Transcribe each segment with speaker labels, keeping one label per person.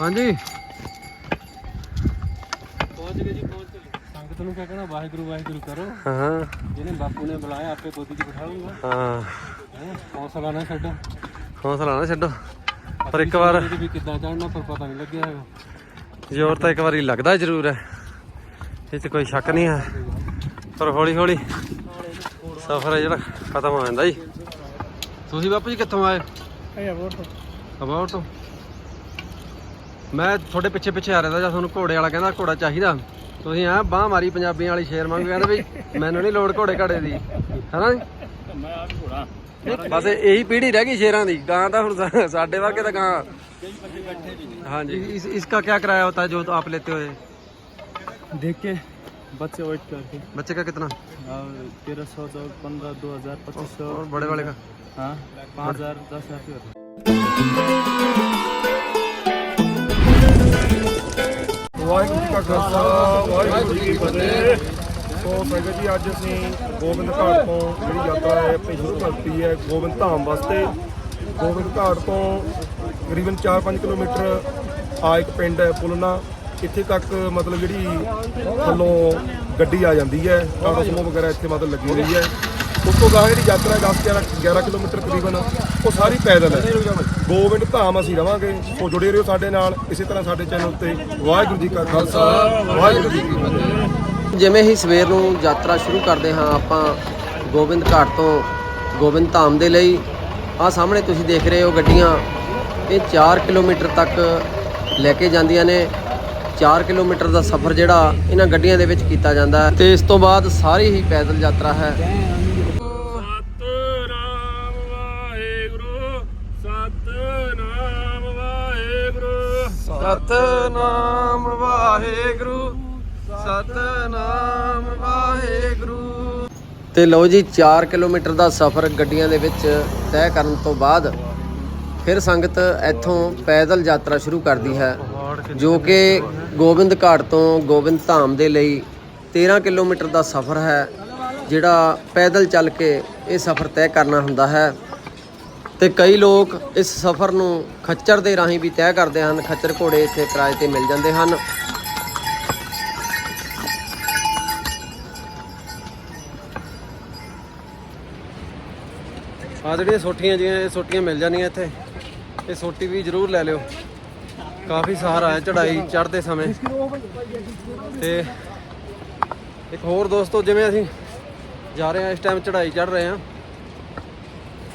Speaker 1: ਹਾਂਜੀ।
Speaker 2: ਪਹੁੰਚ ਗਏ ਜੀ ਪਹੁੰਚ ਗਏ। ਸੰਗਤ ਨੂੰ ਕਿਆ ਕਹਿਣਾ ਵਾਹਿਗੁਰੂ ਵਾਹਿਗੁਰੂ ਕਰੋ।
Speaker 1: ਹਾਂ।
Speaker 2: ਜਿਹਨੇ ਬਾਪੂ ਨੇ ਬੁਲਾਇਆ ਆਪੇ ਗੋਦੀ 'ਚ ਬਿਠਾ ਲੂੰਗਾ
Speaker 1: ਹਾਂ।
Speaker 2: ਹੈਂ, ਹੌਸਲਾ ਨਾ ਛੱਡੋ।
Speaker 1: ਹੌਸਲਾ ਨਾ ਛੱਡੋ। ਪਰ ਇੱਕ ਵਾਰ
Speaker 2: ਇਹਦੇ ਵੀ ਕਿੱਦਾਂ ਚੜਨਾ ਪਰ ਪਤਾ ਨਹੀਂ ਲੱਗਿਆ ਹੈਗਾ।
Speaker 1: ਜ਼ੋਰ ਤਾਂ ਇੱਕ ਵਾਰੀ ਲੱਗਦਾ ਜ਼ਰੂਰ ਹੈ। ਇਹ 'ਚ ਕੋਈ ਸ਼ੱਕ ਨਹੀਂ ਹੈ। ਪਰ ਹੌਲੀ ਹੌਲੀ ਸਫ਼ਰ ਹੈ ਜਿਹੜਾ ਖਤਮ ਹੋ ਜਾਂਦਾ ਜੀ। ਤੁਸੀਂ ਬਾਪੂ ਜੀ ਕਿੱਥੋਂ ਆਏ?
Speaker 2: ਇਹ ਬਹੁਤ
Speaker 1: ਅਬਾਊਟ ਤੋਂ? ਮੈਂ ਤੁਹਾਡੇ ਪਿੱਛੇ ਪਿੱਛੇ ਆ ਰਿਹਾ ਤਾ ਜਾਂ ਤੁਹਾਨੂੰ ਘੋੜੇ ਵਾਲਾ ਕਹਿੰਦਾ ਘੋੜਾ ਚਾਹੀਦਾ ਤੁਸੀਂ ਆ ਬਾਹ ਮਾਰੀ ਪੰਜਾਬੀਆਂ ਵਾਲੀ ਸ਼ੇਰ ਵਾਂਗੂ ਕਹਿੰਦੇ ਵੀ ਮੈਨੂੰ ਨਹੀਂ ਲੋੜ ਘੋੜੇ ਘਾੜੇ ਦੀ ਹੈਨਾ ਜੀ
Speaker 2: ਮੈਂ ਆ ਵੀ ਘੋੜਾ
Speaker 1: ਬਸ ਇਹੀ ਪੀੜ੍ਹੀ ਰਹਿ ਗਈ ਸ਼ੇਰਾਂ ਦੀ ਗਾਂ ਤਾਂ ਹੁਣ ਸਾ- ਸਾਡੇ ਵਰਗੇ ਤਾਂ ਗਾਂ ਹਾਂਜੀ इस इसका क्या किराया होता है जो तो आप लेते हो
Speaker 2: देख के बच्चे वेट करके
Speaker 1: बच्चे का कितना
Speaker 2: तेरह सौ चौदह पंद्रह दो हजार पच्चीस सौ
Speaker 1: और बड़े वाले का
Speaker 2: हाँ पाँच हजार दस हजार
Speaker 3: ਵਾਹਿਗੁਰੂ ਜੀ ਕਾ ਖਾਲਸਾ, ਵਾਹਿਗੁਰੂ ਜੀ ਕੀ ਫਤਿਹ। ਸੋ ਸੰਗਤ ਜੀ, ਅੱਜ ਅਸੀਂ ਗੋਬਿੰਦ ਘਾਟ ਤੋਂ ਜਿਹੜੀ ਯਾਤਰਾ ਹੈ, ਆਪਣੀ ਸ਼ੁਰੂ ਕਰਤੀ ਹੈ ਗੋਬਿੰਦ ਧਾਮ ਵਾਸਤੇ। ਗੋਬਿੰਦ ਘਾਟ ਤੋਂ ਤਕਰੀਬਨ 4-5 ਕਿਲੋਮੀਟਰ ਆ ਇੱਕ ਪਿੰਡ ਹੈ ਪੁਲਨਾ। ਇੱਥੇ ਤੱਕ ਮਤਲਬ ਜਿਹੜੀ ਥੱਲੋਂ ਗੱਡੀ ਆ ਜਾਂਦੀ ਹੈ। ਟਾਟਾ ਸਮੋ ਵਗੈਰਾ ਇੱਥੇ ਮਤਲਬ ਲੱਗੀ ਹੋਈ ਹੈ। ਉਸ ਤੋਂ ਬਾਅਦ ਜਿਹੜੀ ਯਾਤਰਾ ਹੈ 10 11 ਕਿਲੋਮੀਟਰ ਤਕਰੀਬਨ ਉਹ ਸਾਰੀ ਪੈਦਲ ਹੈ। ਗੋਬਿੰਦ ਧਾਮ ਅਸੀਂ ਰਵਾਂਗੇ, ਸੋ ਜੁੜੇ ਰਹੋ ਸਾਡੇ ਨਾਲ। ਇਸੇ ਤਰ੍ਹਾਂ ਸਾਡੇ ਚੈਨਲ ਉੱਤੇ ਵਾਹਿਗੁਰੂ ਜੀ ਕਾ ਖਾਲਸਾ, ਵਾਹਿਗੁਰੂ ਜੀ ਕੀ ਫਤਿਹ।
Speaker 1: ਜਿਵੇਂ ਹੀ ਸਵੇਰ ਨੂੰ ਯਾਤਰਾ ਸ਼ੁਰੂ ਕਰਦੇ ਹਾਂ, ਆਪਾਂ ਗੋਬਿੰਦ ਘਾਟ ਤੋਂ ਗੋਬਿੰਦ ਧਾਮ ਦੇ ਲਈ। ਆਹ ਸਾਹਮਣੇ ਤੁਸੀਂ ਦੇਖ ਰਹੇ ਹੋ ਗੱਡੀਆਂ, ਇਹ 4 ਕਿਲੋਮੀਟਰ ਤੱਕ ਲੈ ਕੇ ਜਾਂਦੀਆਂ ਨੇ। 4 ਕਿਲੋਮੀਟਰ ਦਾ ਸਫ਼ਰ ਜਿਹੜਾ ਇਹਨਾਂ ਗੱਡੀਆਂ ਦੇ ਵਿੱਚ ਕੀਤਾ ਜਾਂਦਾ ਹੈ। ਤੇ ਇਸ ਤੋਂ ਬਾਅਦ ਸਾਰੀ ਹੀ ਪੈਦਲ ਯਾਤਰਾ ਹੈ।
Speaker 2: ਸਤਨਾਮ ਵਾਹਿਗੁਰੂ ਸਤਨਾਮ ਵਾਹਿਗੁਰੂ।
Speaker 1: ਤੇ ਲਓ ਜੀ 4 ਕਿਲੋਮੀਟਰ ਦਾ ਸਫ਼ਰ ਗੱਡੀਆਂ ਦੇ ਵਿੱਚ ਤੈਅ ਕਰਨ ਤੋਂ ਬਾਅਦ ਫਿਰ ਸੰਗਤ ਇੱਥੋਂ ਪੈਦਲ ਯਾਤਰਾ ਸ਼ੁਰੂ ਕਰਦੀ ਹੈ, ਜੋ ਕਿ ਗੋਬਿੰਦ ਘਾਟ ਤੋਂ ਗੋਬਿੰਦ ਧਾਮ ਦੇ ਲਈ 13 ਕਿਲੋਮੀਟਰ ਦਾ ਸਫ਼ਰ ਹੈ, ਜਿਹੜਾ ਪੈਦਲ ਚੱਲ ਕੇ ਇਹ ਸਫ਼ਰ ਤੈਅ ਕਰਨਾ ਹੁੰਦਾ ਹੈ। ਤੇ ਕਈ ਲੋਕ ਇਸ ਸਫ਼ਰ ਨੂੰ ਖੱਚਰ ਦੇ ਰਾਹੀਂ ਵੀ ਤੈਅ ਕਰਦੇ ਹਨ, ਖੱਚਰ ਘੋੜੇ ਇੱਥੇ ਕਿਰਾਏ ਤੇ ਮਿਲ ਜਾਂਦੇ ਹਨ। ਆ ਜਿਹੜੀਆਂ ਸੋਟੀਆਂ ਜਿਹੀਆਂ, ਇਹ ਸੋਟੀਆਂ ਮਿਲ ਜਾਂਦੀਆਂ ਇੱਥੇ। ਇਹ ਸੋਟੀ ਵੀ ਜ਼ਰੂਰ ਲੈ ਲਿਓ। ਕਾਫੀ ਸਹਾਰਾ ਹੈ ਚੜਾਈ ਚੜ੍ਹਦੇ ਸਮੇਂ। ਤੇ ਇੱਕ ਹੋਰ ਦੋਸਤੋ, ਜਿਵੇਂ ਅਸੀਂ ਜਾ ਰਹੇ ਹਾਂ, ਇਸ ਟਾਈਮ ਚੜਾਈ ਚੜ੍ਹ ਰਹੇ ਹਾਂ।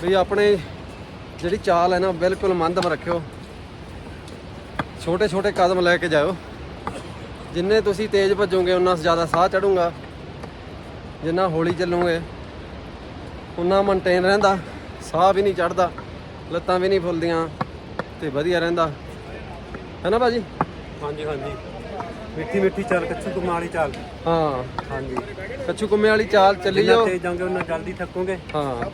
Speaker 1: ਵੀ ਆਪਣੇ ਜਿਹੜੀ ਚਾਲ ਹੈ ਨਾ ਬਿਲਕੁਲ ਮੰਦਮ ਰੱਖਿਓ। ਛੋਟੇ ਛੋਟੇ ਕਦਮ ਲੈ ਕੇ ਜਾਓ ਜਿੰਨੇ ਤੁਸੀਂ ਤੇਜ਼ ਭੱਜੋਗੇ ਉਨਾ ਜ਼ਿਆਦਾ ਸਾਹ ਚੜੂਗਾ। ਜਿੰਨਾ ਹੌਲੀ ਚੱਲੋਗੇ ਉਨਾ ਮੇਨਟੇਨ ਰਹਿੰਦਾ। ਸਾਹ ਵੀ ਨਹੀਂ ਚੜਦਾ ਲੱਤਾਂ ਵੀ ਨਹੀਂ ਫੁੱਲਦੀਆਂ ਤੇ ਵਧੀਆ ਰਹਿੰਦਾ। ਹੈ ਨਾ ਭਾਜੀ?
Speaker 2: ਹਾਂਜੀ ਹਾਂਜੀ। ਮਿੱਠੀ ਮਿੱਠੀ ਚਾਲ ਕੱਚੂ ਕੁਮਾ ਵਾਲੀ ਚਾਲ।
Speaker 1: ਹਾਂ।
Speaker 2: ਹਾਂਜੀ।
Speaker 1: ਕੱਛੂ ਕੁੰਮੇ ਵਾਲੀ ਚਾਲ ਚੱਲੀ
Speaker 2: ਜਿੰਨਾ
Speaker 1: ਜਾਓ।
Speaker 2: ਤੇਜ਼ ਜਾਓਗੇ ਉਹਨਾਂ ਜਲਦੀ ਥੱਕੋਗੇ।
Speaker 1: ਹਾਂ।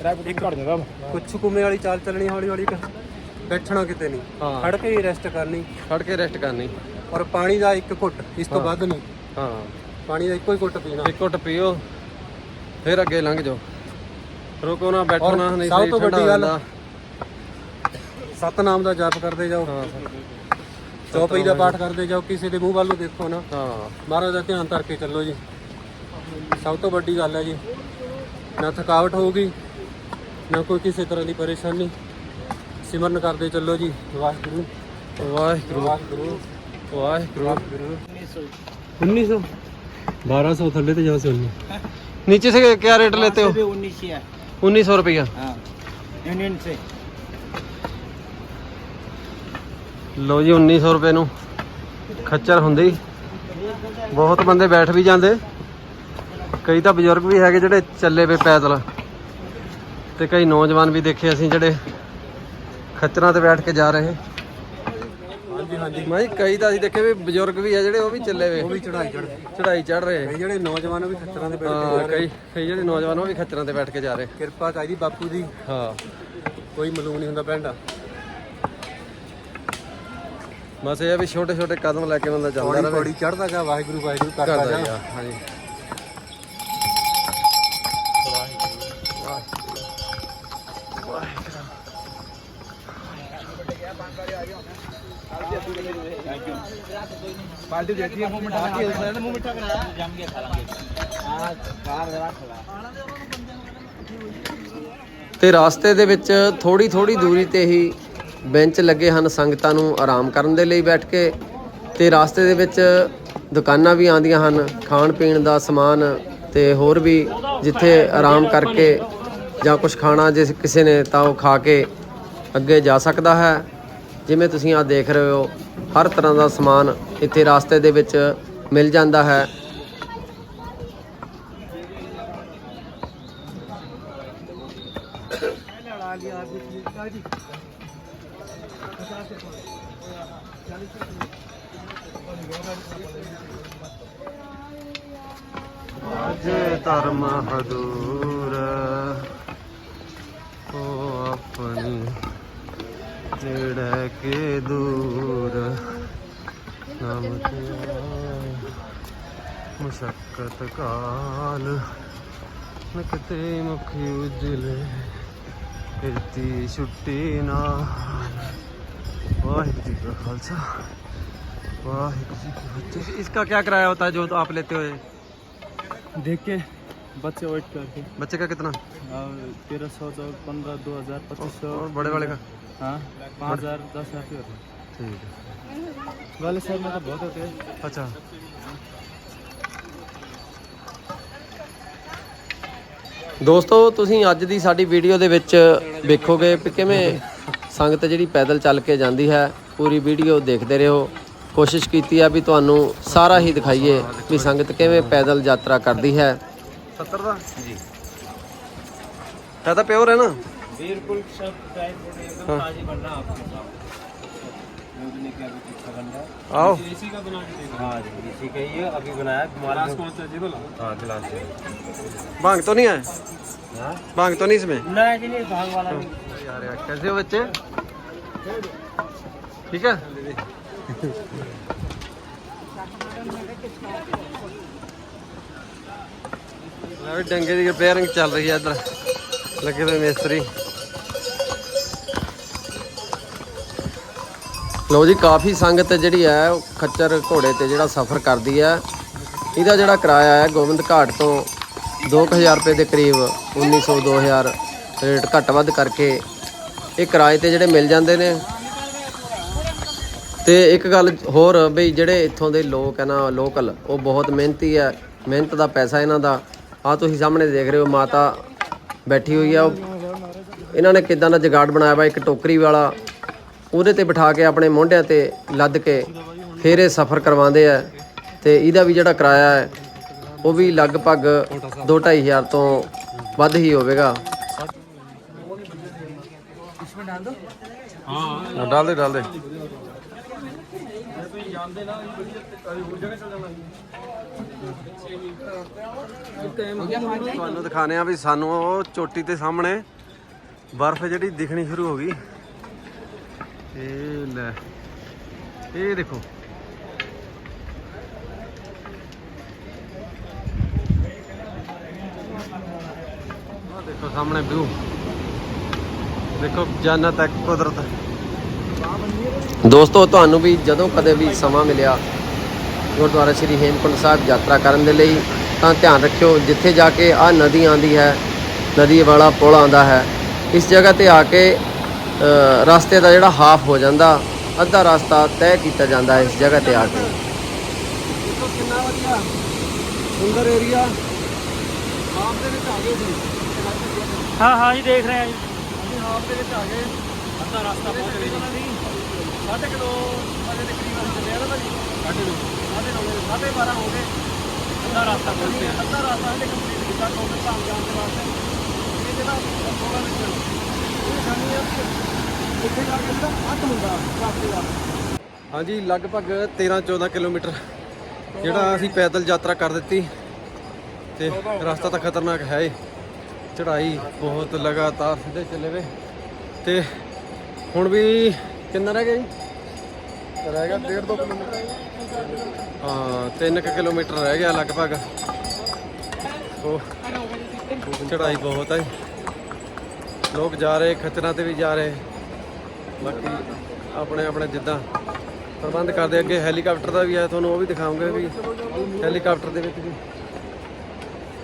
Speaker 2: ਇੱਕ ਘੜ ਜਾਗਾ ਕੁਛ ਕੁਮੇ ਵਾਲੀ ਚਾਲ ਚੱਲਣੀ ਹੌਲੀ ਹੌਲੀ ਬੈਠਣਾ ਕਿਤੇ ਨਹੀਂ।
Speaker 1: ਹਾਂ।
Speaker 2: ਖੜ ਕੇ ਹੀ ਰੈਸਟ ਕਰਨੀ।
Speaker 1: ਖੜ ਕੇ ਰੈਸਟ ਕਰਨੀ।
Speaker 2: ਔਰ ਪਾਣੀ ਦਾ ਇੱਕ ਘੁੱਟ ਇਸ ਤੋਂ ਵੱਧ ਨਹੀਂ।
Speaker 1: ਹਾਂ।
Speaker 2: ਪਾਣੀ ਦਾ ਇੱਕੋ ਹੀ ਘੁੱਟ ਪੀਣਾ।
Speaker 1: ਇੱਕ ਘੁੱਟ ਪੀਓ ਫਿਰ ਅੱਗੇ ਲੰਘ ਜਾਓ। ਰੁਕੋ ਨਾ ਬੈਠੋ
Speaker 2: ਔਰ
Speaker 1: ਨਾ ਨਹੀਂ
Speaker 2: ਸਭ
Speaker 1: ਸਰੀਰ
Speaker 2: ਤੋਂ
Speaker 1: ਠੰਡਾ
Speaker 2: ਵੱਡੀ
Speaker 1: ਹੋ
Speaker 2: ਗੱਲ-
Speaker 1: ਜਾਂਦਾ।
Speaker 2: ਸਤਨਾਮ ਦਾ ਜਾਪ ਕਰਦੇ ਜਾਓ।
Speaker 1: ਹਾਂ
Speaker 2: ਚੌਪਈ ਦਾ ਪਾਠ ਕਰਦੇ ਜਾਓ ਕਿਸੇ ਦੇ ਮੂੰਹ ਵੱਲ ਨੂੰ ਦੇਖੋ ਨਾ।
Speaker 1: ਹਾਂ।
Speaker 2: ਮਹਾਰਾਜ ਦਾ ਧਿਆਨ ਧਰ ਕੇ ਚੱਲੋ ਜੀ। ਸਭ ਤੋਂ ਵੱਡੀ ਗੱਲ ਹੈ ਜੀ ਨਾ ਥਕਾਵਟ ਹੋਊਗੀ ਨਾ ਕੋਈ ਕਿਸੇ ਤਰ੍ਹਾਂ ਦੀ ਪਰੇਸ਼ਾਨੀ ਸਿਮਰਨ ਕਰਦੇ ਚੱਲੋ ਜੀ ਵਾਹਿਗੁਰੂ
Speaker 1: ਵਾਹਿਗੁਰੂ
Speaker 2: ਵਾਹਿਗੁਰੂ
Speaker 1: ਵਾਹਿਗੁਰੂ
Speaker 2: ਵਾਹਿਗੁਰੂ 1900 1200 ਥੱਲੇ ਤੇ ਜਾ ਸੇ
Speaker 1: नीचे से क्या रेट लेते हो
Speaker 4: उन्नीस है
Speaker 1: उन्नीस सौ रुपया
Speaker 4: हाँ यूनियन से
Speaker 1: ਲੋ ਜੀ 1900 ਰੁਪਏ ਨੂੰ ਖੱਚਰ ਹੁੰਦੀ ਬਹੁਤ ਬੰਦੇ ਬੈਠ ਵੀ ਜਾਂਦੇ ਕਈ ਤਾਂ ਬਜ਼ੁਰਗ ਵੀ ਹੈਗੇ ਜਿਹੜੇ ਚੱਲੇ ਪਏ ਪੈਦਲ ਤੇ ਕਈ ਨੌਜਵਾਨ ਵੀ ਦੇਖੇ ਅਸੀਂ ਜਿਹੜੇ ਖੱਚਰਾਂ ਤੇ ਬੈਠ ਕੇ ਜਾ ਰਹੇ।
Speaker 2: ਹਾਂਜੀ ਹਾਂਜੀ
Speaker 1: ਮੈਂ ਕਈ ਤਾਂ ਅਸੀਂ ਦੇਖੇ ਵੀ ਬਜ਼ੁਰਗ ਵੀ ਆ ਜਿਹੜੇ ਉਹ ਵੀ ਚੱਲੇ ਵੇ।
Speaker 2: ਉਹ ਵੀ ਚੜਾਈ
Speaker 1: ਚੜ ਰਹੇ।
Speaker 2: ਜਿਹੜੇ ਨੌਜਵਾਨ ਉਹ ਵੀ ਖੱਤਰਾਂ ਦੇ ਬੈਠ ਕੇ
Speaker 1: ਹਾਂ
Speaker 2: ਜਾ ਰਹੇ।
Speaker 1: ਕਈ ਕਈ ਜਿਹੜੇ ਨੌਜਵਾਨ ਉਹ ਵੀ ਖੱਚਰਾਂ ਤੇ ਬੈਠ ਕੇ ਜਾ ਰਹੇ।
Speaker 2: ਕਿਰਪਾ ਚਾਹੀਦੀ ਬਾਪੂ ਦੀ।
Speaker 1: ਹਾਂ।
Speaker 2: ਕੋਈ ਮਲੂਮ ਨਹੀਂ ਹੁੰਦਾ ਭੈਂਡਾ
Speaker 1: ਬਸ ਇਹ ਵੀ ਛੋਟੇ ਛੋਟੇ ਕਦਮ ਲੈ ਕੇ ਬੰਦਾ ਚੱਲਦਾ ਰਹੇ।
Speaker 2: ਪੌੜੀ ਚੜਦਾ ਗਿਆ ਵਾਹਿਗੁਰੂ ਵਾਹਿਗੁਰੂ ਕਰਦਾ ਜਾ
Speaker 1: ਹਾਂਜੀ।
Speaker 4: पार्टी देती है मुंह मिठा बाकी उसने तो मुंह मिठा कराया जम के खा लेंगे हां बाहर जरा खड़ा
Speaker 1: ਤੇ ਰਾਸਤੇ ਦੇ ਵਿੱਚ ਥੋੜੀ ਥੋੜੀ ਦੂਰੀ ਤੇ ਹੀ ਬੈਂਚ ਲੱਗੇ ਹਨ ਸੰਗਤਾਂ ਨੂੰ ਆਰਾਮ ਕਰਨ ਦੇ ਲਈ ਬੈਠ ਕੇ ਤੇ ਰਾਸਤੇ ਦੇ ਵਿੱਚ ਦੁਕਾਨਾਂ ਵੀ ਆਉਂਦੀਆਂ ਹਨ ਖਾਣ ਪੀਣ ਦਾ ਸਮਾਨ ਤੇ ਹੋਰ ਵੀ ਜਿੱਥੇ ਆਰਾਮ ਕਰਕੇ ਜਾਂ ਕੁਝ ਖਾਣਾ ਜੇ ਕਿਸੇ ਨੇ ਤਾਂ ਉਹ ਖਾ ਕੇ ਅੱਗੇ ਜਾ ਸਕਦਾ ਹੈ ਜਿਵੇਂ ਤੁਸੀਂ ਆ ਦੇਖ ਰਹੇ ਹੋ, ਹਰ ਤਰ੍ਹਾਂ ਦਾ ਸਮਾਨ ਇੱਥੇ ਰਸਤੇ ਦੇ ਵਿੱਚ ਮਿਲ ਜਾਂਦਾ ਹੈ। ਅਜੇ ਧਰਮ ਹਦੂਰ ਓ ਆਪਣੀ के दूर नाम मुशक्कत काल नकते मुखी उजले फिरती छुट्टी ना। वाहिगुरु जी का खालसा, वाहिगुरु जी की फतेह। इसका क्या किराया होता है जो तो आप लेते हो
Speaker 5: देख। के बच्चे वेट करके
Speaker 1: बच्चे का कितना
Speaker 5: तेरह सौ पंद्रह दो हजार पच्चीस सौ
Speaker 1: और बड़े वाले का
Speaker 5: हाँ पाँच हजार दस हजार के होते
Speaker 1: ठीक है
Speaker 5: हैं वाले सर में तो बहुत होते हैं
Speaker 1: अच्छा ਦੋਸਤੋ ਤੁਸੀਂ ਅੱਜ ਦੀ ਸਾਡੀ ਵੀਡੀਓ ਦੇ ਵਿੱਚ ਵੇਖੋਗੇ ਕਿ ਕਿਵੇਂ ਸੰਗਤ ਜਿਹੜੀ ਪੈਦਲ ਚੱਲ ਕੇ ਜਾਂਦੀ ਹੈ ਪੂਰੀ ਵੀਡੀਓ ਦੇਖਦੇ ਰਹੋ ਕੋਸ਼ਿਸ਼ ਕੀਤੀ ਹੈ ਵੀ ਤੁਹਾਨੂੰ ਸਾਰਾ ਹੀ ਦਿਖਾਈਏ ਵੀ ਸੰਗਤ ਕਿਵੇਂ ਪੈਦਲ ਯਾਤਰਾ ਕਰਦੀ ਹੈ 70 ਦਾ ਜੀ ਇਹ ਤਾਂ ਪਿਓਰ ਹੈ ਨਾ
Speaker 4: बिल्कुल सब ड्राई फ्रूट एकदम ताजी बन रहा है आपके सामने दूध लेके अभी टिक्का बन रहा है
Speaker 1: ਆਓ
Speaker 5: इसी का बना के देगा
Speaker 4: हाँ जी इसी का ही है अभी बनाया माल
Speaker 5: गिलास कौन सा जी बोला
Speaker 4: हाँ गिलास है
Speaker 1: भांग तो नहीं है
Speaker 4: हाँ
Speaker 1: भांग तो नहीं इसमें
Speaker 4: नहीं जी नहीं भाग वाला नहीं
Speaker 1: यार यार कैसे हो बच्चे ठीक है ਲੈ ਵੀ ਡੰਗੇ ਦੀ ਰਿਪੇਅਰਿੰਗ ਚੱਲ ਰਹੀ ਹੈ ਇੱਧਰ। ਲੱਗੇ ਹੋਏ ਮਿਸਤਰੀ। ਲਓ ਜੀ, ਕਾਫੀ ਸੰਗਤ ਜਿਹੜੀ ਹੈ, ਉਹ ਖੱਚਰ ਘੋੜੇ ਤੇ ਜਿਹੜਾ ਸਫ਼ਰ ਕਰਦੀ ਹੈ। ਇਹਦਾ ਜਿਹੜਾ ਕਿਰਾਇਆ ਹੈ, ਗੋਬਿੰਦ ਘਾਟ ਤੋਂ 2000 ਰੁਪਏ ਦੇ ਕਰੀਬ 1900 2000 ਰੇਟ ਘੱਟ ਵੱਧ ਕਰਕੇ ਇਹ ਕਿਰਾਏ ਤੇ ਜਿਹੜੇ ਮਿਲ ਜਾਂਦੇ ਨੇ। ਤੇ ਇੱਕ ਗੱਲ ਹੋਰ, ਬਈ ਜਿਹੜੇ ਇੱਥੋਂ ਦੇ ਲੋਕ ਹੈ ਨਾ ਲੋਕਲ ਉਹ ਬਹੁਤ ਮਿਹਨਤੀ ਹੈ। ਮਿਹਨਤ ਦਾ ਪੈਸਾ ਇਹਨਾਂ ਦਾ। ਆ ਤੁਸੀਂ ਸਾਹਮਣੇ ਦੇਖ ਰਹੇ ਹੋ ਮਾਤਾ ਬੈਠੀ ਹੋਈ ਆ। ਇਹਨਾਂ ਨੇ ਕਿਦਾਂ ਦਾ ਜਗਾੜ ਬਣਾਇਆ ਵਾ, ਇੱਕ ਟੋਕਰੀ ਵਾਲਾ। ਉਹਦੇ ਤੇ ਬਿਠਾ ਕੇ ਆਪਣੇ ਮੋਢਿਆਂ ਤੇ ਲੱਦ ਕੇ ਫਿਰ ਇਹ ਸਫ਼ਰ ਕਰਵਾਉਂਦੇ ਆ। ਤੇ ਇਹਦਾ ਵੀ ਜਿਹੜਾ ਕਿਰਾਇਆ ਹੈ, ਉਹ ਵੀ ਲਗਭਗ 2-2500 ਤੋਂ ਵੱਧ ਹੀ ਹੋਵੇਗਾ। ਹਾਂ ਡਾਲ ਦੇ ਡਾਲ ਦੇ ਤੁਸੀਂ ਨਾ ਬੜੀ ਜਗ੍ਹਾ ਚੱਲ ਜਾਣਾ ਤੁਹਾਨੂੰ ਦਿਖਾਣੇ ਆ ਵੀ ਸਾਨੂੰ ਉਹ ਚੋਟੀ ਦੇ ਸਾਹਮਣੇ ਬਰਫ਼ ਜਿਹੜੀ ਦਿਖਣੀ ਸ਼ੁਰੂ ਹੋ ਗਈ। ਇਹ ਲੈ, ਇਹ ਦੇਖੋ। ਆਹ ਦੇਖੋ ਸਾਹਮਣੇ ਵਿਊ ਦੇਖੋ ਜੰਨਤ ਹੈ, ਕੁਦਰਤ। ਦੋਸਤੋ, ਤੁਹਾਨੂੰ ਵੀ ਜਦੋਂ ਕਦੇ ਵੀ ਸਮਾਂ ਮਿਲਿਆ ਗੁਰਦੁਆਰਾ ਸ੍ਰੀ ਹੇਮਕੁੰਡ ਸਾਹਿਬ ਯਾਤਰਾ ਕਰਨ ਦੇ ਲਈ। ਤਾਂ ਧਿਆਨ ਰੱਖਿਓ ਜਿੱਥੇ ਜਾ ਕੇ ਆ ਨਦੀ ਆਂਦੀ ਹੈ ਨਦੀ ਵਾਲਾ ਪੁਲ ਆਂਦਾ ਹੈ ਇਸ ਜਗ੍ਹਾ ਤੇ ਆ ਕੇ ਰਸਤੇ ਦਾ ਜਿਹੜਾ ਹਾਫ ਹੋ ਜਾਂਦਾ ਅੱਧਾ ਰਸਤਾ ਤੈਅ ਕੀਤਾ ਜਾਂਦਾ ਹੈ ਇਸ ਜਗ੍ਹਾ ਤੇ ਆ ਕੇ। ਕਿੰਨਾ ਵਧੀਆ ਸੁੰਦਰ ਏਰੀਆ। ਆਪ ਦੇ ਸਾਡੇ ਤਕਰੀਬਨ ਸਾਢੇ ਨੌ ਵਜੇ ਸਾਢੇ 12 ਹੋ ਗਏ। ਅੱਧਾ ਰਸਤਾ ਪਹੁੰਚ ਗਿਆ। ਅੱਧਾ ਰਸਤਾ ਹਲੇ ਕੰਪਲੀਟ ਕੀਤਾ ਗੋਬਿੰਦ ਧਾਮ ਜਾਣ ਦੇ ਵਾਸਤੇ। ਇਹ ਜਿਹੜਾ ਥੋੜਾ ਵਿੱਚ ਇਹ ਸਾਨੂੰ ਇਹ ਉੱਥੇ ਜਾ ਕੇ ਜਿਹੜਾ ਅੱਧ ਹੁੰਦਾ ਰਸਤੇ ਦਾ। ਹਾਂਜੀ ਲਗਭਗ 13 14 ਕਿਲੋਮੀਟਰ ਜਿਹੜਾ ਅਸੀਂ ਪੈਦਲ ਯਾਤਰਾ ਕਰ ਦਿੱਤੀ ਤੇ ਰਸਤਾ ਤਾਂ ਖਤਰਨਾਕ ਹੈ ਹੀ। ਚੜਾਈ ਬਹੁਤ ਲਗਾਤਾਰ ਸਿੱਧੇ ਚੱਲੇ ਵੇ। ਤੇ ਹੁਣ ਵੀ ਕਿੰਨਾ ਰਹਿ ਗਿਆ ਜੀ? ਰਹਿ ਗਿਆ 1.5 2 ਕਿਲੋਮੀਟਰ। ਹਾਂ 3 ਕਿਲੋਮੀਟਰ ਰਹਿ ਗਿਆ ਲਗਭਗ। ਉਹ ਚੜਾਈ ਬਹੁਤ ਹੈ ਲੋਕ ਜਾ ਰਹੇ ਖੱਚਰਾਂ ਤੇ ਵੀ ਜਾ ਰਹੇ। ਬਾਕੀ ਆਪਣੇ ਆਪਣੇ ਜਿੱਦਾਂ
Speaker 6: ਪ੍ਰਬੰਧ ਕਰਦੇ ਅੱਗੇ ਹੈਲੀਕਾਪਟਰ ਦਾ ਵੀ ਹੈ ਤੁਹਾਨੂੰ ਉਹ ਵੀ ਦਿਖਾਉਂਗੇ ਵੀ ਹੈਲੀਕਾਪਟਰ ਦੇ ਵਿੱਚ ਵੀ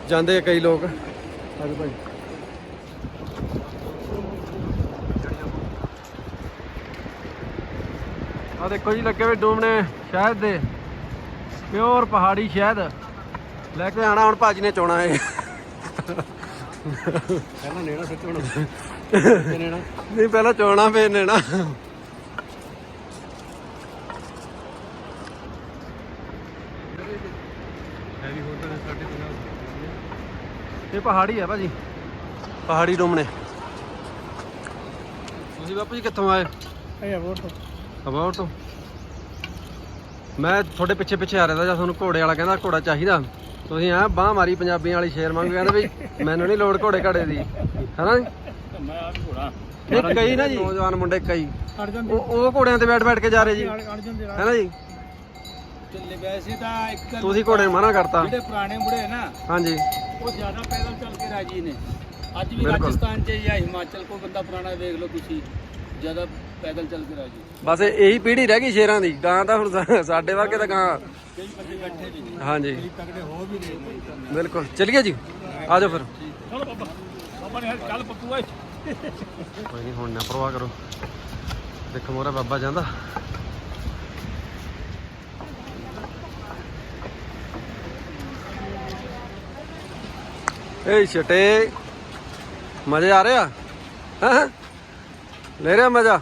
Speaker 6: ਜਾਂਦੇ ਆ ਕਈ ਲੋਕ। ਆਜੋ ਭਾਈ। ਆ ਦੇਖੋ ਜੀ ਲੱਗੇ ਹੋਏ ਡੂਮਣੇ ਸ਼ਹਿਦ ਦੇ ਪਿਓਰ ਪਹਾੜੀ ਸ਼ਹਿਦ ਲੈ ਕੇ ਆਣਾ ਹੁਣ ਭਾਜੀ ਨੇ ਚੋਣਾ ਹੈ
Speaker 2: ਪਹਿਲਾਂ ਨੇੜਾ ਸਿੱਟਣਾ ਨੇੜਾ
Speaker 6: ਨਹੀਂ ਪਹਿਲਾਂ ਚੋਣਾ ਫੇਰ ਨੇਣਾ। ਇਹ ਪਹਾੜੀ ਹੈ ਭਾਜੀ। ਪਹਾੜੀ ਡੂਮਣੇ। ਤੁਸੀਂ ਬਾਪੂ ਜੀ ਕਿੱਥੋਂ ਆਏ?
Speaker 5: ਇਹ ਵੋਟ
Speaker 6: ਅਬਾਊਟ ਤੋਂ। ਮੈਂ ਤੁਹਾਡੇ ਪਿੱਛੇ ਪਿੱਛੇ ਆ ਰਿਹਾ ਤਾ ਜਾਂ ਤੁਹਾਨੂੰ ਘੋੜੇ ਵਾਲਾ ਕਹਿੰਦਾ ਘੋੜਾ ਚਾਹੀਦਾ। ਤੁਸੀਂ ਆ ਬਾਹ ਮਾਰੀ ਪੰਜਾਬੀਆਂ ਵਾਲੀ ਸ਼ੇਰ ਵਾਂਗੂ ਕਹਿੰਦਾ ਵੀ ਮੈਨੂੰ ਨਹੀਂ ਲੋੜ ਘੋੜੇ ਘਾੜੇ ਦੀ। ਹੈਨਾ?
Speaker 5: ਮੈਂ ਆ ਵੀ ਘੋੜਾ।
Speaker 6: ਕਈ ਨਾ ਜੀ। ਨੌਜਵਾਨ ਮੁੰਡੇ ਕਈ ਉਹ ਉਹ ਘੋੜਿਆਂ ਤੇ ਬੈਠ ਬੈਠ ਕੇ ਜਾ ਰਹੇ ਜੀ। ਹੈਨਾ ਜੀ?
Speaker 5: ਚੱਲੇ ਵੈਸੇ ਤਾਂ ਇੱਕ
Speaker 6: ਤੁਸੀਂ ਘੋੜੇ ਮਨਾ ਕਰਤਾ।
Speaker 5: ਜਿਹੜੇ ਪੁਰਾਣੇ ਬੁੜੇ ਹੈ ਨਾ
Speaker 6: ਹਾਂਜੀ।
Speaker 5: ਉਹ ਜ਼ਿਆਦਾ ਪੈਦਲ ਚੱਲ ਕੇ ਰਾਜੀ ਨੇ। ਅੱਜ ਵੀ। ਰਾਜਸਥਾਨ 'ਚ ਜਾਂ ਹਿਮਾਚਲ ਕੋ ਬੰਦਾ ਪੁਰਾਣਾ ਵੇਖ ਲਓ ਤੁਸੀਂ। ਜ਼ਿਆਦਾ ਪੈਦਲ ਚੱਲ ਕੇ ਰਾਜੀ
Speaker 6: ਬਸ ਇਹ- ਪੀੜ੍ਹੀ ਰਹਿ ਗਈ ਸ਼ੇਰਾਂ ਦੀ। ਗਾਂ ਤਾਂ ਹੁਣ ਸਾ- ਸਾਡੇ ਵਰਗੇ ਤਾਂ ਗਾਂ।
Speaker 5: ਕਈ ਬੰਦੇ ਬੈਠੇ ਨੇ
Speaker 6: ਹਾਂਜੀ।
Speaker 5: ਤਗੜੇ ਹੋ ਵੀ ਰਹੇ
Speaker 6: ਬਿਲਕੁਲ। ਚਲਿਏ ਜੀ। ਆ ਜਾਓ ਫਿਰ।
Speaker 5: ਚਲੋ ਬਾਬਾ। ਬਾਬਾ ਨੇ ਚੱਲ ਪੱਪੂ ਓਏ
Speaker 6: ਕੋਈ ਨਹੀਂ ਹੁਣ ਨਾ ਪਰਵਾਹ ਕਰੋ। ਦੇਖੋ ਮੋਰਾ ਬਾਬਾ ਜਾਂਦਾ। ਏ ਛਟੇ। ਮਜ਼ੇ ਆ ਰਹੇ ਹੈਂ? ਲੈ ਰਿਹਾ ਮਜ਼ਾ?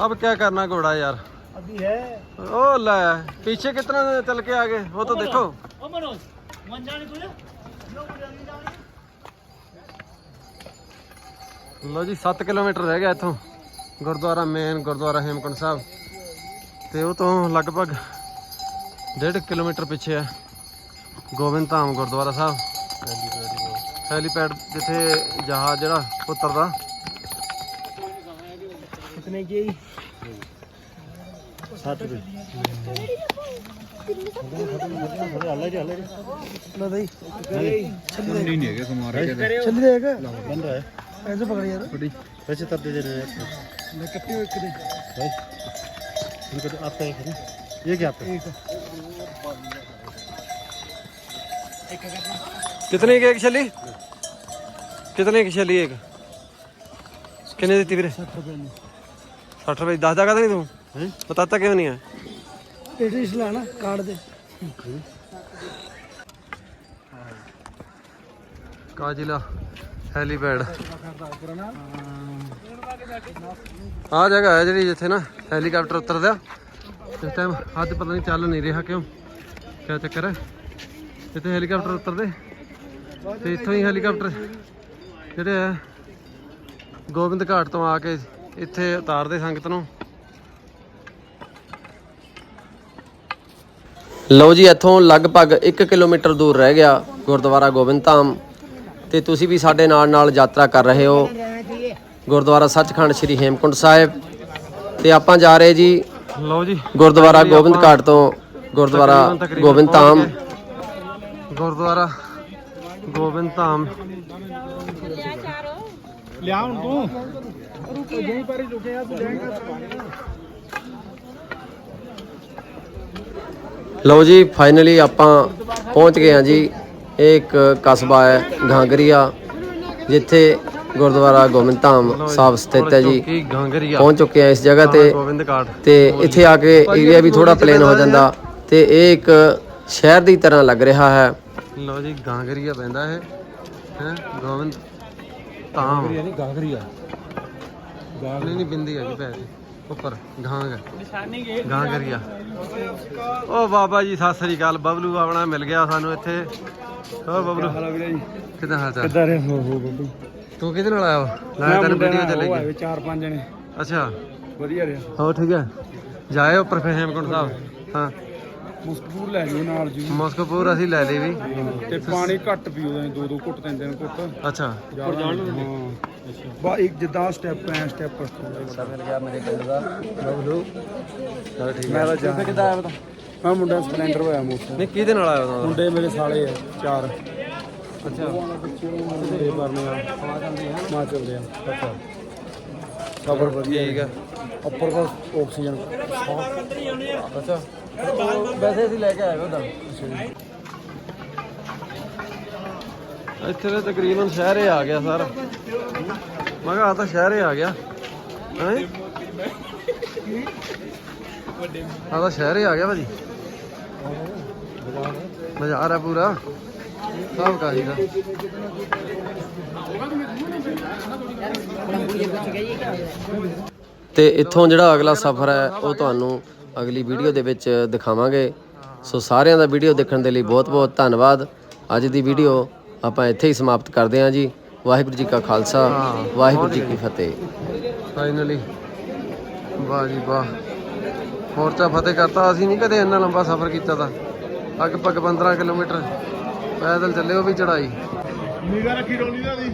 Speaker 6: अब क्या करना घोड़ा यार
Speaker 5: अभी है
Speaker 6: ओ ले पीछे कितना चल के आगे वो तो देखो
Speaker 5: ओ मनोज मन जाने तुझे
Speaker 6: ਲੋ ਜੀ 7 ਕਿਲੋਮੀਟਰ ਰਹਿ ਗਿਆ ਇੱਥੋਂ ਗੁਰਦੁਆਰਾ ਮੇਨ ਗੁਰਦੁਆਰਾ ਹੇਮਕੁੰਟ ਸਾਹਿਬ ਤੇ ਉਹ ਤੋਂ ਲਗਭਗ 1.5 ਕਿਲੋਮੀਟਰ ਪਿੱਛੇ ਹੈ ਗੋਬਿੰਦ ਧਾਮ ਗੁਰਦੁਆਰਾ ਸਾਹਿਬ ਹੈਲੀਪੈਡ ਜਿੱਥੇ ਜਹਾਜ਼ ਜਿਹੜਾ ਉਤਰਦਾ
Speaker 5: कितने की सात रुपये छल्ली रहेगा बन रहा है ऐसे पकड़ यार वैसे तब दे दे रहे हैं मैं कट्टी हुई करी भाई इनको तो आपका एक है ना ये क्या आपका
Speaker 6: ਕਿਤਨੇ ਕੀ ਇੱਕ ਛੱਲੀ ਕਿਤਨੇ ਕੀ ਛੱਲੀ ਇੱਕ ਕਿੰਨੇ ਦਿੱਤੀ ਵੀਰੇ 60 ਰੁਪਏ ਦੱਸਦਾ ਕਾ ਨਹੀਂ ਤੂੰ
Speaker 5: हैं
Speaker 6: ਬਤਾਤਾ ਕਿਉਂ ਨਹੀਂ ਹੈ
Speaker 5: एड्रेस लाना कार्ड दे
Speaker 6: ਕਾਜਿਲਾ ਹੈਲੀਪੈਡ ਆ ਜਗ੍ਹਾ ਹੈ ਜਿਹੜੀ ਜਿੱਥੇ ਨਾ ਹੈਲੀਕਾਪਟਰ ਉਤਰਦਾ ਇਸ ਟਾਈਮ ਅੱਜ ਪਤਾ ਨਹੀਂ ਚੱਲ ਨਹੀਂ ਰਿਹਾ ਕਿਉਂ ਕਿਆ ਚੱਕਰ ਹੈ ਇੱਥੇ ਹੈਲੀਕਾਪਟਰ ਉਤਰਦੇ ਤੇ ਇੱਥੋਂ ਹੀ ਹੈਲੀਕਾਪਟਰ ਜਿਹੜੇ ਆ ਗੋਬਿੰਦ ਘਾਟ ਤੋਂ ਆ ਕੇ ਇੱਥੇ ਉਤਾਰਦੇ ਸੰਗਤ ਨੂੰ ਲਓ ਜੀ ਇੱਥੋਂ ਲਗਭਗ 1 ਕਿਲੋਮੀਟਰ ਦੂਰ ਰਹਿ ਗਿਆ ਗੁਰਦੁਆਰਾ ਗੋਬਿੰਦ ਧਾਮ ਤੇ ਤੁਸੀਂ ਵੀ ਸਾਡੇ ਨਾਲ ਨਾਲ ਯਾਤਰਾ ਕਰ ਰਹੇ ਹੋ ਗੁਰਦੁਆਰਾ ਸੱਚਖੰਡ ਸ੍ਰੀ ਹੇਮਕੁੰਟ ਸਾਹਿਬ ਤੇ ਆਪਾਂ ਜਾ ਰਹੇ ਜੀ ਲਓ ਜੀ ਗੁਰਦੁਆਰਾ ਗੋਬਿੰਦ ਘਾਟ ਤੋਂ ਗੁਰਦੁਆਰਾ ਗੋਬਿੰਦ ਧਾਮ ਗੁਰਦੁਆਰਾ ਗੋਬਿੰਦ
Speaker 5: ਲਿਆ ਹੁਣ ਤੂੰ ਰੁਕੀ ਜੇ ਪਰ ਰੁਕਿਆ ਤੂੰ ਜਾਏਗਾ
Speaker 6: ਲਓ ਜੀ ਫਾਈਨਲੀ ਆਪਾਂ ਪਹੁੰਚ ਗਏ ਹਾਂ ਜੀ। ਇਹ ਇੱਕ ਕਸਬਾ ਹੈ ਘਾਂਗਰੀਆ ਜਿੱਥੇ ਗੁਰਦੁਆਰਾ ਗੋਬਿੰਦ ਧਾਮ ਸਾਹਿਬ ਸਥਿਤ ਹੈ ਜੀ। ਪਹੁੰਚ ਚੁੱਕੇ ਹਾਂ ਇਸ ਜਗ੍ਹਾ ਤੇ। ਤੇ ਇੱਥੇ ਆ ਕੇ ਏਰੀਆ ਵੀ ਥੋੜਾ ਪਲੇਨ ਹੋ ਜਾਂਦਾ। ਤੇ ਇਹ ਇੱਕ ਸ਼ਹਿਰ ਦੀ ਤਰ੍ਹਾਂ ਲੱਗ ਰਿਹਾ ਹੈ। ਲਓ ਜੀ ਗਾਂਗਰੀਆ ਪੈਂਦਾ ਹੈ ਹੈ ਗੋਬਿੰਦ ਧਾਮ।
Speaker 2: ਨਹੀਂ ਗਾਗਰੀਆ।
Speaker 6: ਨਹੀਂ ਨਹੀਂ ਬਿੰਦੀ ਹੈ ਜੀ ਪੈ ਉੱਪਰ
Speaker 5: ਗਾਂਗ
Speaker 6: ਨਿਸ਼ਾਨੀ ਗੇ ਬਾਬਾ ਜੀ ਸਤਿ ਸ੍ਰੀ ਅਕਾਲ। ਬਬਲੂ ਆਪਣਾ ਮਿਲ ਗਿਆ ਸਾਨੂੰ ਇੱਥੇ। ਓ ਬਬਲੂ ਕਿਦਾਂ ਹਾਲ ਚਾਲ?
Speaker 5: ਕਿੱਦਾਂ ਰਹੇ? ਹੋ ਹੋ ਬੱਬੂ
Speaker 6: ਤੂੰ ਕਿਹਦੇ ਨਾਲ ਆਇਆ ਵਾ? ਤੈਨੂੰ ਵੀਡੀਓ ਚ ਲੈ
Speaker 5: ਚਾਰ ਪੰਜ ਜਣੇ।
Speaker 6: ਅੱਛਾ।
Speaker 5: ਵਧੀਆ ਰਿਹਾ।
Speaker 6: ਹੋ ਠੀਕ ਹੈ? ਜਾਏ ਉੱਪਰ ਫਿਰ ਹੇਮਕੁੰਟ ਸਾਹਿਬ। ਹਾਂ।
Speaker 5: ਮੁਸਕਪੂਰ ਲੈ ਜਿਓ ਨਾਲ ਜੀ।
Speaker 6: ਮਸਕਪੂਰ ਅਸੀਂ ਲੈ ਲਈ ਵੀ।
Speaker 5: ਤੇ ਪਾਣੀ ਘੱਟ ਪੀਓ ਦੋ ਦੋ ਘੁੱਟ ਤਿੰਨ ਤਿੰਨ ਘੁੱਟ।
Speaker 6: ਅੱਛਾ।
Speaker 5: ਉੱਪਰ ਜਾਣ ਨੂੰ। ਬਾ ਇੱਕ ਜਿੱਦਾਂ ਸਟੈਪ ਐ ਸਟੈਪ
Speaker 6: ਮਿਲ ਗਿਆ ਮੇਰੇ ਪਿੰਡ ਦਾ। ਬਬਲੂ ਚਲ ਠੀਕ
Speaker 5: ਮੈਂ ਤਾਂ ਜਾ ਕਿੱਦਾਂ ਆਇਆ ਪਤਾ ਮੈਂ ਮੁੰਡਾ ਸਪਲੈਂਡਰ ਹੋਇਆ ਮੋਟਰ
Speaker 6: ਨਹੀਂ ਕਿਹਦੇ ਨਾਲ ਆਇਆ ਉਹਦਾ
Speaker 5: ਮੁੰਡੇ ਮੇਰੇ ਸਾਲੇ ਆ ਚਾਰ।
Speaker 6: ਅੱਛਾ।
Speaker 5: ਮੁੰਡੇ ਪਰਨੇ ਆ। ਮਾ ਚੱਲਦੇ ਆ।
Speaker 6: ਅੱਛਾ।
Speaker 5: ਸਬਰ ਵਧੀਆ।
Speaker 1: ਠੀਕ
Speaker 5: ਉੱਪਰ ਬਸ ਆਕਸੀਜਨ
Speaker 1: ਅੱਛਾ। ਵੈਸੇ ਅਸੀਂ ਲੈ ਕੇ ਆਏ ਉਹਦਾ ਇੱਥੇ ਤਾਂ ਤਕਰੀਬਨ ਸ਼ਹਿਰੇ ਆ ਗਿਆ ਸਰ। ਮੈਂ ਕਿਹਾ ਆ ਤਾਂ ਸ਼ਹਿਰੇ ਆ ਗਿਆ। ਹੈ? ਆ ਤਾਂ ਸ਼ਹਿਰੇ ਆ ਗਿਆ ਭਾਜੀ। ਬਾਜ਼ਾਰ ਆ ਪੂਰਾ। ਸਭ ਕਾਹੀ ਦਾ। ਤੇ ਇੱਥੋਂ ਜਿਹੜਾ ਅਗਲਾ ਸਫ਼ਰ ਹੈ, ਉਹ ਤੁਹਾਨੂੰ ਅਗਲੀ ਵੀਡੀਓ ਦੇ ਵਿੱਚ ਦਿਖਾਵਾਂਗੇ। ਸੋ ਸਾਰਿਆਂ ਦਾ ਵੀਡੀਓ ਦੇਖਣ ਦੇ ਲਈ ਬਹੁਤ-ਬਹੁਤ ਧੰਨਵਾਦ। ਅੱਜ ਦੀ ਵੀਡੀਓ ਆਪਾਂ ਇੱਥੇ ਹੀ ਸਮਾਪਤ ਕਰਦੇ ਹਾਂ ਜੀ। ਵਾਹਿਗੁਰੂ ਜੀ ਕਾ ਖਾਲਸਾ ਵਾਹਿਗੁਰੂ ਜੀ ਕੀ ਫਤਿਹ। ਫਾਈਨਲੀ ਵਾਹ ਜੀ ਵਾਹ। ਮੋਰਚਾ ਫਤਿਹ ਕਰਤਾ ਅਸੀਂ ਨਹੀਂ ਕਦੇ ਇੰਨਾ ਲੰਬਾ ਸਫ਼ਰ ਕੀਤਾ ਤਾਂ। ਲਗਭਗ 15 ਕਿਲੋਮੀਟਰ। ਪੈਦਲ ਚੱਲੇ ਉਹ ਵੀ ਚੜਾਈ
Speaker 5: ਨਿਗਾ ਰੱਖੀ ਰੋਣੀ ਦਾ ਦੀ